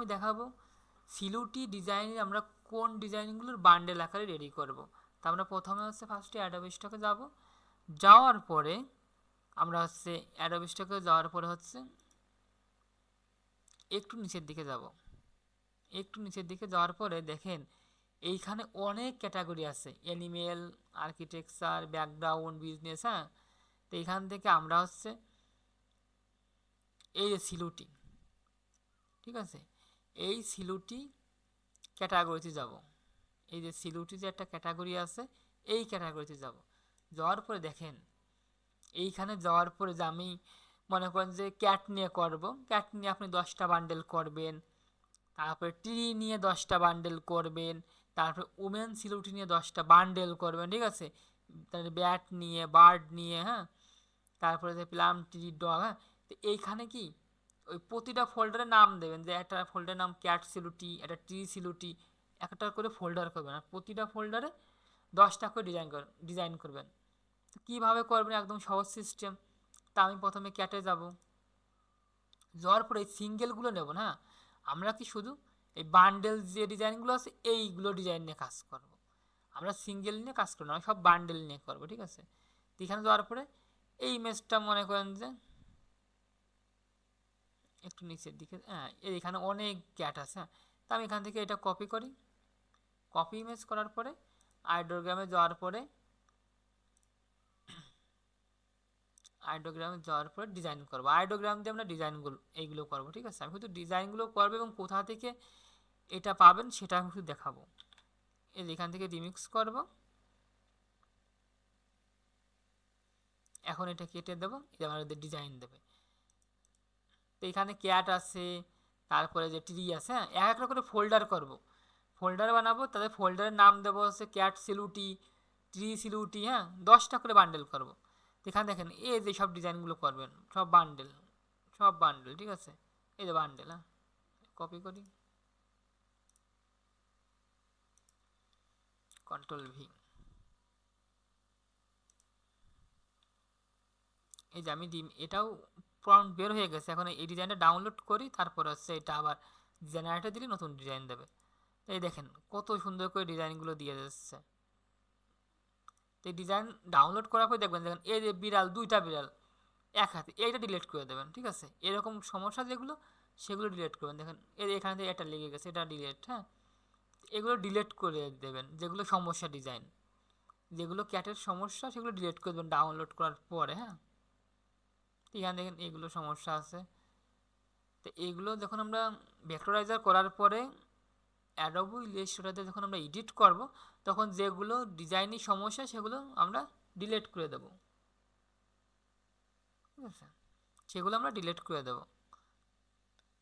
আমি দেখাবো। সিলুটি ডিজাইনে আমরা কোন ডিজাইনগুলোর বান্ডেল আকারে রেডি করব। তা আমরা প্রথমে হচ্ছে ফার্স্টে অ্যাডোব স্টকে যাব। যাওয়ার পরে আমরা হচ্ছে অ্যাডোব স্টকে যাওয়ার পরে হচ্ছে একটু নিচের দিকে যাব। একটু নিচের দিকে যাওয়ার পরে দেখেন, এইখানে অনেক ক্যাটাগরি আছে। অ্যানিমেল আর্কিটেকচার ব্যাকগ্রাউন্ড বিজনেস হ্যাঁ? তো এইখান থেকে আমরা হচ্ছে এই যে সিলুটি ঠিক আছে? এই সিলুটি ক্যাটাগরিতে যাব। এই যে সিলুটি যে একটা ক্যাটাগরি আছে, এই ক্যাটাগরিতে যাব। যাওয়ার পরে দেখেন, এইখানে যাওয়ার পরে যে আমি মনে করেন যে ক্যাট নিয়ে করব। ক্যাট নিয়ে আপনি দশটা বান্ডেল করবেন, তারপরে ট্রি নিয়ে দশটা বান্ডেল করবেন, তারপরে উমেন সিলুটি নিয়ে দশটা বান্ডেল করবেন, ঠিক আছে? তারপরে ব্যাট নিয়ে, বার্ড নিয়ে হ্যাঁ? তারপরে যে প্লাম ট্রি ডগ হ্যাঁ? তো এইখানে কি ওই প্রতিটা ফোল্ডারে নাম দেবেন যে একটা ফোল্ডারের নাম ক্যাট সিলুটি একটা ট্রি সিলুটি একটা করে ফোল্ডার করবেন আর প্রতিটা ফোল্ডারে দশটা করে ডিজাইন কর ডিজাইন করবেন। কীভাবে করবেন একদম সহজ সিস্টেম তা আমি প্রথমে ক্যাটে যাব। যাওয়ার পরে এই সিঙ্গেলগুলো নেব না আমরা কি শুধু এই বান্ডেল যে ডিজাইনগুলো আছে, এইগুলো ডিজাইন নিয়ে কাজ করব। আমরা সিঙ্গেল নিয়ে কাজ করব না, সব বান্ডেল নিয়ে করব, ঠিক আছে? এখানে যাওয়ার পরে এই ইমেজটা মনে করেন যে একটু নিচের দিকে হ্যাঁ এখানে অনেক ক্যাট আছে হ্যাঁ তা আমি এখান থেকে এটা কপি করি। কপি ইমেজ করার পরে আইডোগ্রামে যাওয়ার পরে আইডোগ্রামে যাওয়ার পরে ডিজাইন করব। আইডোগ্রাম দিয়ে আমরা ডিজাইনগুলো এইগুলো করব, ঠিক আছে? আমি শুধু ডিজাইনগুলো করব এবং কোথা থেকে এটা পাবেন সেটা আমি শুধু দেখাবো। এখান থেকে রিমিক্স করব। এখন এটা কেটে দেবো এটা আমাদের ডিজাইন দেবে। তো এখানে ক্যাট আছে, তারপরে যে ট্রি আছে হ্যাঁ এক একটা করে ফোল্ডার করব। ফোল্ডার বানাবো তাদের ফোল্ডারের নাম দেবো হচ্ছে ক্যাট সিলুটি ট্রি সিলুটি হ্যাঁ দশটা করে বান্ডেল করব। এখানে দেখেন, এই যে সব ডিজাইনগুলো করবেন, সব বান্ডেল সব বান্ডেল ঠিক আছে? এই যে বান্ডেল হ্যাঁ কপি করি। কন্ট্রোল ভি এই যে আমি ডিম, এটাও প্রম্পট বের হয়ে গেছে। এখন এই ডিজাইনটা ডাউনলোড করি, তারপর হচ্ছে এটা আবার জেনারেটর দিলে নতুন ডিজাইন দেবে। এই দেখেন, কত সুন্দর করে ডিজাইনগুলো দিয়ে যাচ্ছে। তো এই ডিজাইন ডাউনলোড করার পর দেখবেন, দেখেন এই যে বিড়াল, দুইটা বিড়াল এক হাতে, এইটা ডিলিট করে দেবেন, ঠিক আছে? এরকম সমস্যা যেগুলো, সেগুলো ডিলিট করবেন। দেখেন, এই এখানে থেকে এটা লেগে গেছে, এটা ডিলিট হ্যাঁ? এগুলো ডিলিট করে দেবেন, যেগুলো সমস্যা ডিজাইন যেগুলো ক্যাটের সমস্যা, সেগুলো ডিলিট করে দেবেন ডাউনলোড করার পরে হ্যাঁ? এখানে দেখেন এগুলো সমস্যা আছে। তো এগুলো যখন আমরা ভেক্টরাইজার করার পরে অ্যাডোবো ইলাস্ট্রেটরে যখন আমরা এডিট করব, তখন যেগুলো ডিজাইনি সমস্যা সেগুলো আমরা ডিলিট করে দেব। ঠিক আছে? সেগুলো আমরা ডিলিট করে দেব।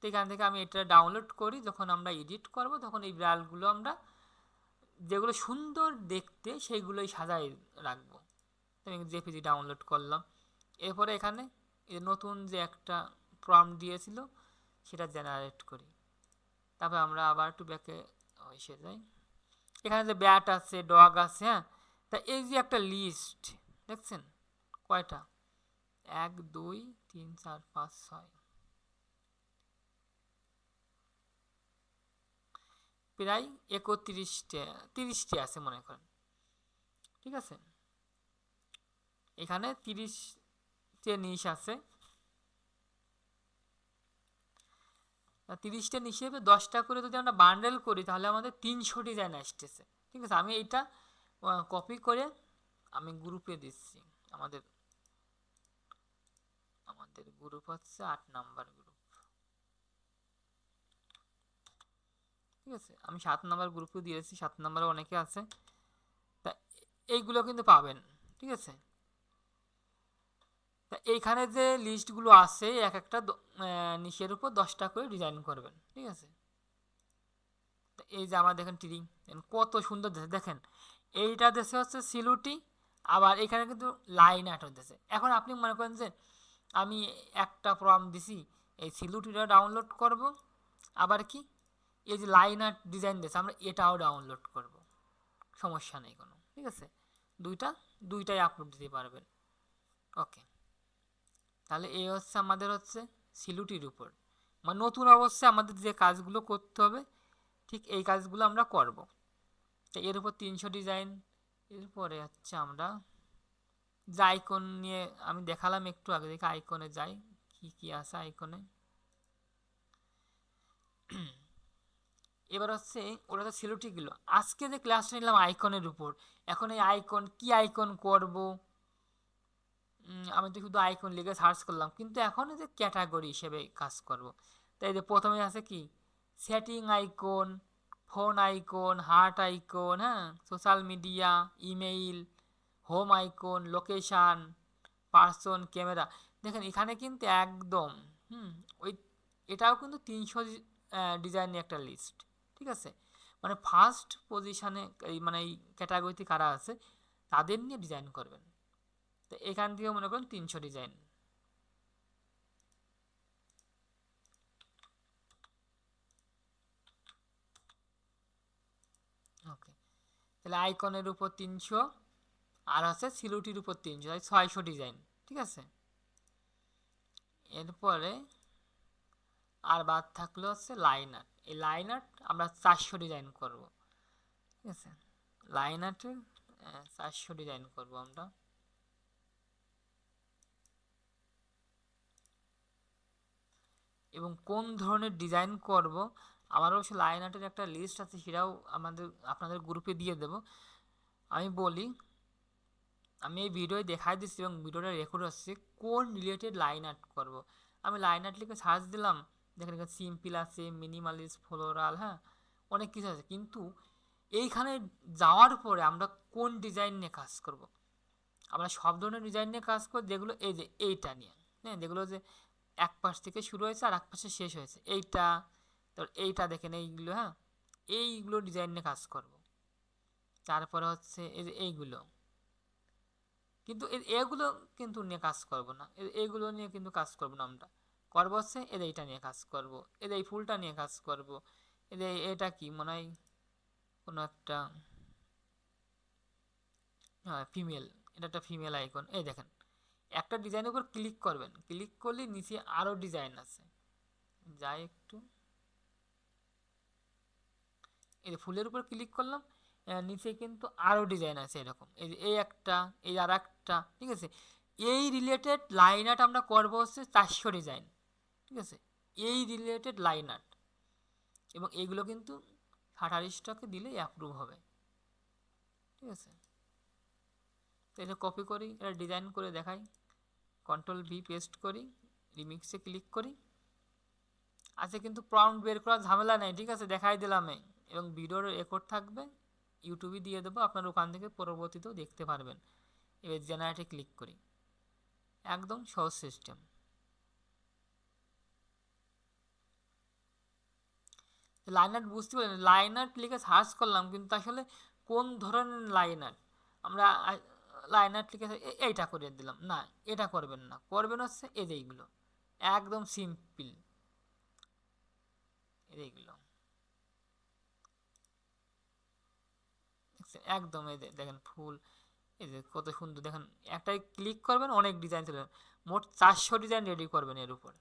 তো এখান থেকে আমি এটা ডাউনলোড করি, যখন আমরা এডিট করব, তখন এই ব্রালগুলো আমরা যেগুলো সুন্দর দেখতে সেইগুলোই সাজাই রাখব। আমি জেপিজি ডাউনলোড করলাম। এরপরে এখানে নতুন যে একটা প্রম দিয়েছিল, সেটা জেনারেট করি। তারপর আমরা আবার একটু ব্যাকে এসে যাই। এখানে যে ব্যাট আছে ডগ আছে হ্যাঁ? তা এই যে একটা লিস্ট দেখছেন? কয়টা? এক, দুই, তিন, চার, পাঁচ, ছয়। প্রায় একত্রিশটা, তিরিশটি আছে মনে করেন। ঠিক আছে? এখানে তিরিশটে নিশ আছে। তিরিশটা হিসেবে দশটা করে যদি আমরা বান্ডেল করি, তাহলে আমাদের তিনশো ডিজাইন আসতেছে। ঠিক আছে? আমি এইটা কপি করে আমি গ্রুপে দিচ্ছি। আমাদের আমাদের গ্রুপ হচ্ছে আট নাম্বার গ্রুপ ঠিক আছে? আমি সাত নাম্বার গ্রুপে দিয়েছি, সাত নাম্বারে অনেকে আছে। তা এইগুলো কিন্তু পাবেন। ঠিক আছে? এইখানে যে লিস্টগুলো আছে, এক একটা নিচের উপর দশটা করে ডিজাইন করবেন, ঠিক আছে? এই যে আমার দেখেন টিরিং কত সুন্দর দেশে দেখেন, এইটা দেশে হচ্ছে সিলুটি, আবার এখানে কিন্তু লাইন আর্ট দেশে এখন আপনি মনে করেন যে আমি একটা প্রম দিছি, এই সিলুটিটা ডাউনলোড করব, আবার কি? এই যে লাইন আর্ট ডিজাইন দিয়েছে আমরা এটাও ডাউনলোড করব। সমস্যা নেই কোনো, ঠিক আছে? দুইটা, দুইটাই আপলোড দিতে পারবেন। ওকে তাহলে এই হচ্ছে আমাদের হচ্ছে সিলুটির উপর। মানে নতুন অবস্থায় আমাদের যে কাজগুলো করতে হবে, ঠিক এই কাজগুলো আমরা করব। তো এর উপর তিনশো ডিজাইন, এরপরে হচ্ছে আমরা যে আইকন নিয়ে আমি দেখালাম একটু আগে, দেখে আইকনে যাই, কি কি আছে আইকনে। এবার হচ্ছে ওরা তো সিলোটিগুলো। আজকে যে ক্লাসটা নিলাম আইকনের উপর, এখন এই আইকন, কি আইকন করব? আমি তো শুধু আইকন লিখে সার্চ করলাম। কিন্তু এখন যে ক্যাটাগরি হিসেবে কাজ করব। তাই যে প্রথমে আছে কি? Setting icon phone icon heart icon হ্যাঁ? Social media email home icon location person camera দেখেন এখানে কিন্তু একদম, হুম, ওই এটাও কিন্তু তিনশো ডিজাইনের একটা লিস্ট ঠিক আছে? মানে ফার্স্ট পজিশানে এই মানে এই ক্যাটাগরিতে কারা আছে, তাদের নিয়ে ডিজাইন করবেন। তো এখান থেকে মনে করেন তিনশো ডিজাইন তাহলে আইকনের উপর তিনশো, আর আছে সিলুটির উপর তিনশো তাই ছয়শো ডিজাইন ঠিক আছে? এরপরে আর বাদ থাকল হচ্ছে লাইন আর্ট এই লাইন আর্ট আমরা চারশো ডিজাইন করব, ঠিক আছে? লাইন আর্টে চারশো ডিজাইন করব আমরা। এবং কোন ধরনের ডিজাইন করব আমার অবশ্য লাইন আর্টের একটা লিস্ট আছে, সেটাও আমাদের, আপনাদের গ্রুপে দিয়ে দেব। আমি বলি, আমি এই ভিডিও দেখাই দিচ্ছি এবং ভিডিওটা রেকর্ড হচ্ছে, কোন রিলেটেড লাইন আর্ট করব। আমি লাইন আর্ট লিখে সার্চ দিলাম, দেখেন এখানে সিম্পল আছে মিনিমালিস্ট ফ্লোরাল হ্যাঁ অনেক কিছু আছে। কিন্তু এইখানে যাওয়ার পরে আমরা কোন ডিজাইন নিয়ে কাজ করব। আমরা সব ধরনের ডিজাইন নিয়ে কাজ করি যেগুলো এই যে এইটা নিয়ে হ্যাঁ যেগুলো যে এক পাশ থেকে শুরু হয়েছে আর এক পাশে শেষ হয়েছে। এইটা, তোর এইটা দেখেন এইগুলো হ্যাঁ? এইগুলো ডিজাইন নিয়ে কাজ করব। তারপরে হচ্ছে এই যে এইগুলো। কিন্তু এগুলো কিন্তু নিয়ে কাজ করব না। এইগুলো নিয়ে কিন্তু কাজ করব না আমরা। করব হচ্ছে এদের এইটা নিয়ে কাজ করব এদের এই ফুলটা নিয়ে কাজ করব এদের এটা কি মনে হয়? কোনো একটা হ্যাঁ ফিমেল এটা একটা ফিমেল আইকন এই দেখেন একটা ডিজাইনের উপর ক্লিক করবেন। ক্লিক করলে নিচে আরও ডিজাইন আছে। যাই একটু। এই ফুলের উপর ক্লিক করলাম নিচে কিন্তু আরও ডিজাইন আছে এরকম। এই এই একটা, এই আর একটা, ঠিক আছে? এই রিলেটেড লাইন আর্ট আমরা করব হচ্ছে চারশো ডিজাইন ঠিক আছে? এই রিলেটেড লাইন আর্ট এবং এইগুলো কিন্তু স্টকে দিলে অ্যাপ্রুভ হবে। ঠিক আছে? তো এটা কপি করি এটা ডিজাইন করে দেখাই। কন্ট্রোল ভি পেস্ট করি রিমিক্সে ক্লিক করি। আচ্ছা কিন্তু প্রম্পট বের করার ঝামেলা নেই, ঠিক আছে? দেখাই দিলাম এবং ভিডিওর রেকর্ড থাকবে ইউটিউবে দিয়ে দেবো, আপনার ওখান থেকে পরবর্তীতেও দেখতে পারবেন। এবার জেনারেটে ক্লিক করি। একদম সহজ সিস্টেম লাইন আর্ট বুঝতে পারলেন? লাইন আর্ট লিখে সার্চ করলাম, কিন্তু আসলে কোন ধরনের লাইন আর্ট আমরা লাইন আর্ট লিখে এইটা করে দিলাম। না, এটা করবেন না, করবেন হচ্ছে এই এইগুলো। একদম সিম্পল এইগুলো। একদম এই দেখেন ফুল। এই যে কত সুন্দর, দেখেন একটাই ক্লিক করবেন, অনেক ডিজাইন চলে মোট চারশো ডিজাইন রেডি করবেন এর উপর।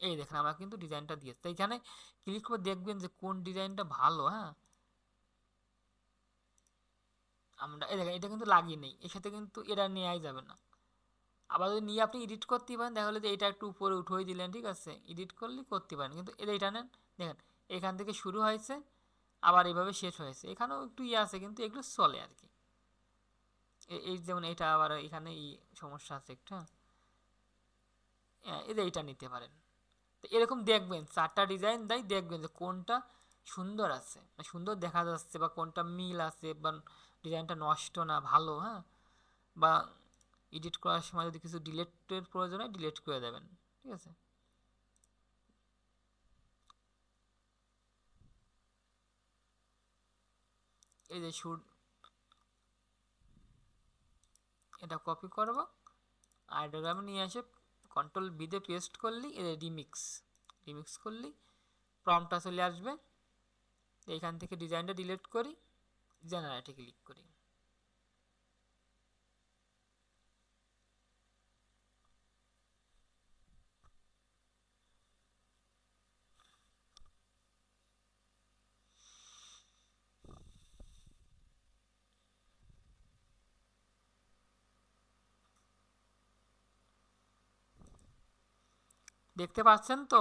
এই দেখেন, আমরা কিন্তু ডিজাইনটা দিয়েছি। তো এখানে ক্লিক করে দেখবেন যে কোন ডিজাইনটা ভালো হ্যাঁ? আমরা এই দেখেন, এটা কিন্তু লাগিয়ে নেই। এর সাথে কিন্তু এটা নেওয়াই যাবে না। আবার যদি নিয়ে আপনি এডিট করতে পারেন তাহলে যে এটা একটু উপরে উঠেই দিলেন, ঠিক আছে? এডিট করলে করতে পারেন। কিন্তু এটা এটা নেন, দেখেন, এখান থেকে শুরু হয়েছে, আবার এইভাবে শেষ হয়েছে। এখানেও একটু ইয়ে আছে, কিন্তু এগুলো চলে আর কি। এই যেমন এটা আবার এখানে এই সমস্যা আছে একটু। হ্যাঁ এটা এইটা নিতে পারেন। তো এরকম দেখবেন, চারটা ডিজাইন দেয়, দেখবেন যে কোনটা সুন্দর আছে। মানে সুন্দর দেখা যাচ্ছে বা কোনটা মিল আছে বা ডিজাইনটা নষ্ট না, ভালো হ্যাঁ? বা এডিট করার সময় যদি কিছু ডিলেটের প্রয়োজন হয় ডিলেট করে দেবেন, ঠিক আছে? এই যে শুট এটা কপি করব আইডোগ্রামে নিয়ে এসে কন্ট্রোল বিদে পেস্ট করলি রিমিক্স রিমিক্স করলি প্রমটা চলে আসবে এইখান থেকে ডিজাইনটা ডিলিট করি জেনারেটে ক্লিক করি। দেখতে পাচ্ছেন তো?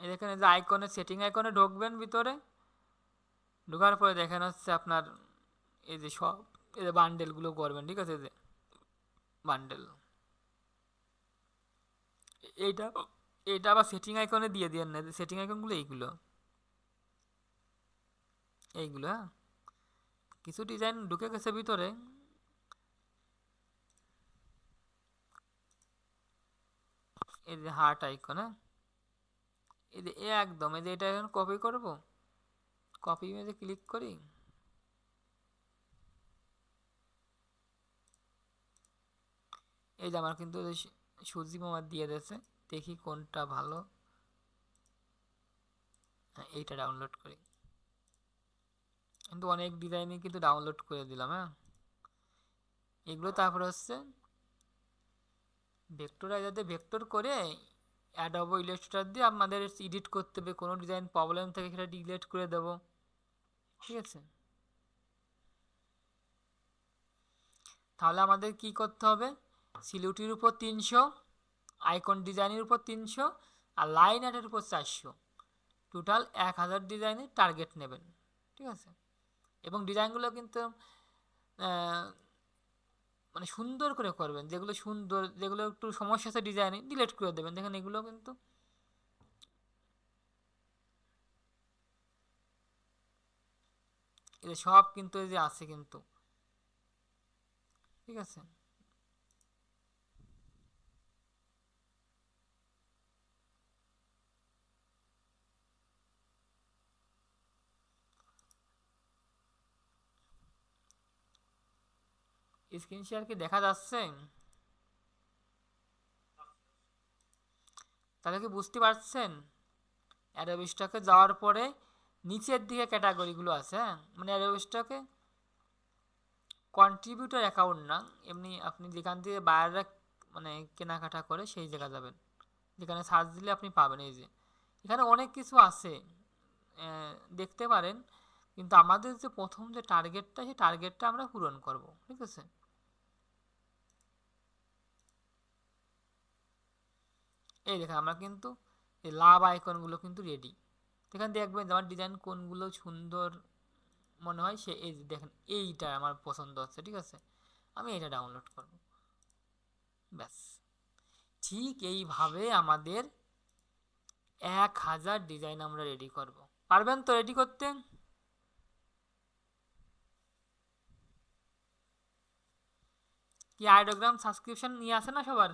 এখানে যে আইকনে সেটিং আইকনে ঢুকবেন ভিতরে। ঢোকার পরে দেখেন হচ্ছে আপনার এই যে সব, এই যে বান্ডেলগুলো করবেন, ঠিক আছে? যে বান্ডেল এইটা এইটা আবার সেটিং আইকনে দিয়ে দিয়েন না সেটিং আইকনগুলো এইগুলো। এইগুলো হ্যাঁ? কিছু ডিজাইন ঢুকে গেছে ভিতরে। এই যে হার্ট আইকন হ্যাঁ? এই যে একদম, এই যে এটা এখন কপি করব? কপি ইমেজে ক্লিক করি। এই যে আমার কিন্তু সুজি মামা দিয়ে দিয়েছে, দেখি কোনটা ভালো। হ্যাঁ এইটা ডাউনলোড করি। কিন্তু অনেক ডিজাইনই কিন্তু ডাউনলোড করে দিলাম হ্যাঁ। এগুলো তারপরে হচ্ছে ভেক্টরাইজারতে ভেক্টর করে অ্যাডোবো ইলাস্ট্রেটর দিয়ে আমাদের এডিট করতে হবে। কোনো ডিজাইন প্রবলেম থেকে সেটা ডিলিট করে দেব। ঠিক আছে? তাহলে আমাদের কি করতে হবে? সিলিউটির উপর তিনশো, আইকন ডিজাইনের উপর তিনশো আর লাইন আর্টের উপর চারশো। টোটাল এক হাজার ডিজাইনের টার্গেট নেবেন, ঠিক আছে? এবং ডিজাইনগুলো কিন্তু মানে সুন্দর করে করবেন। যেগুলো সুন্দর, যেগুলো একটু সমস্যা আছে ডিজাইনে ডিলেট করে দেবেন। দেখেন এগুলো কিন্তু এদের সব কিন্তু এই যে আছে কিন্তু। ঠিক আছে? স্ক্রিন শেয়ার কি দেখা যাচ্ছে? তাহলে কি বুঝতে পারছেন? অ্যারোবিস্টকে যাওয়ার পরে নিচের দিকে ক্যাটাগরিগুলো আছে হ্যাঁ? মানে অ্যারোবিস্টকে কন্ট্রিবিউটার অ্যাকাউন্ট না, এমনি আপনি যেখান থেকে বাইরে মানে কেনাকাটা করে সেই জায়গা যাবেন। যেখানে সার্চ দিলে আপনি পাবেন, এই যে। এখানে অনেক কিছু আছে দেখতে পারেন, কিন্তু আমাদের যে প্রথম যে টার্গেটটা সেই টার্গেটটা আমরা পূরণ করব, ঠিক আছে? এই দেখেন, আমরা কিন্তু এই লাভ আইকনগুলো কিন্তু রেডি এখানে দেখবেন আমার ডিজাইন কোনগুলো সুন্দর মনে হয় সে, এই দেখেন, এইটা আমার পছন্দ হচ্ছে, ঠিক আছে? আমি এটা ডাউনলোড করব। ব্যাস। ঠিক এইভাবে আমাদের এক হাজার ডিজাইন আমরা রেডি করব। পারবেন তো রেডি করতে? কি আইডোগ্রাম সাবস্ক্রিপশন নিয়ে আসে না সবার?